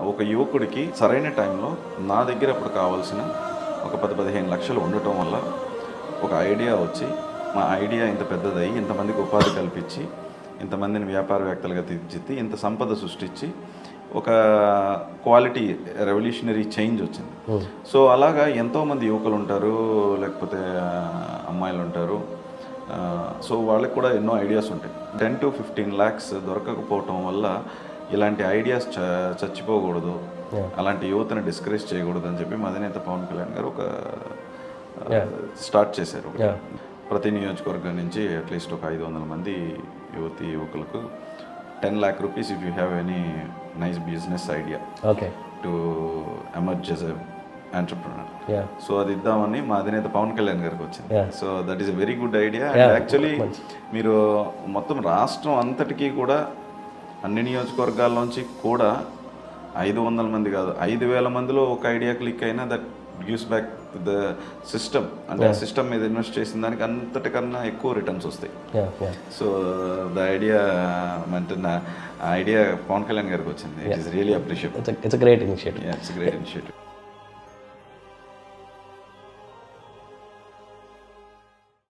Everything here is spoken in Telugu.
ఒక యువకుడికి సరైన టైంలో నా దగ్గర అప్పుడు కావాల్సిన ఒక పది పదిహేను లక్షలు ఉండటం వల్ల ఒక ఐడియా వచ్చి మా ఐడియా ఇంత పెద్దదయ్యి ఇంతమందికి ఉపాధి కల్పించి ఇంతమందిని వ్యాపారవేత్తలుగా తీర్చిదిద్ది ఇంత సంపద సృష్టించి ఒక క్వాలిటీ రెవల్యూషనరీ చేంజ్ వచ్చింది. సో అలాగా ఎంతోమంది యువకులు ఉంటారు లేకపోతే అమ్మాయిలు ఉంటారు. సో వాళ్ళకి కూడా ఎన్నో ఐడియాస్ ఉంటాయి. టెన్ టు ఫిఫ్టీన్ ల్యాక్స్ దొరకకపోవటం వల్ల ఇలాంటి ఐడియాస్ చ చచ్చిపోకూడదు. అలాంటి యువతని డిస్కరేజ్ చేయకూడదు అని చెప్పి మా అధినేత పవన్ కళ్యాణ్ గారు ఒక స్టార్ట్ చేశారు. ప్రతి నియోజకవర్గం నుంచి అట్లీస్ట్ ఒక ఐదు వందల మంది యువతి యువకులకు ten lakh rupees if you have any nice business idea okay to emerge as entrepreneur so అది ఇద్దామని మా అధినేత పవన్ కళ్యాణ్ గారికి వచ్చింది. So that is a very good idea actually. మీరు మొత్తం రాష్ట్రం అంతటికీ కూడా అన్ని నియోజకవర్గాల్లోంచి కూడా ఐదు వందల మంది కాదు ఐదు వేల మందిలో ఒక ఐడియా క్లిక్ అయినా that gives back the system అంటే ఆ సిస్టమ్ మీద ఇన్వెస్ట్ చేసిన దానికి అంతటికన్నా ఎక్కువ రిటర్న్స్ వస్తాయి. సో ద ఐడియా అంటే నా ఐడియా పవన్ కళ్యాణ్ గారికి వచ్చింది. It is really appreciate it's it's great initiative it's great initiative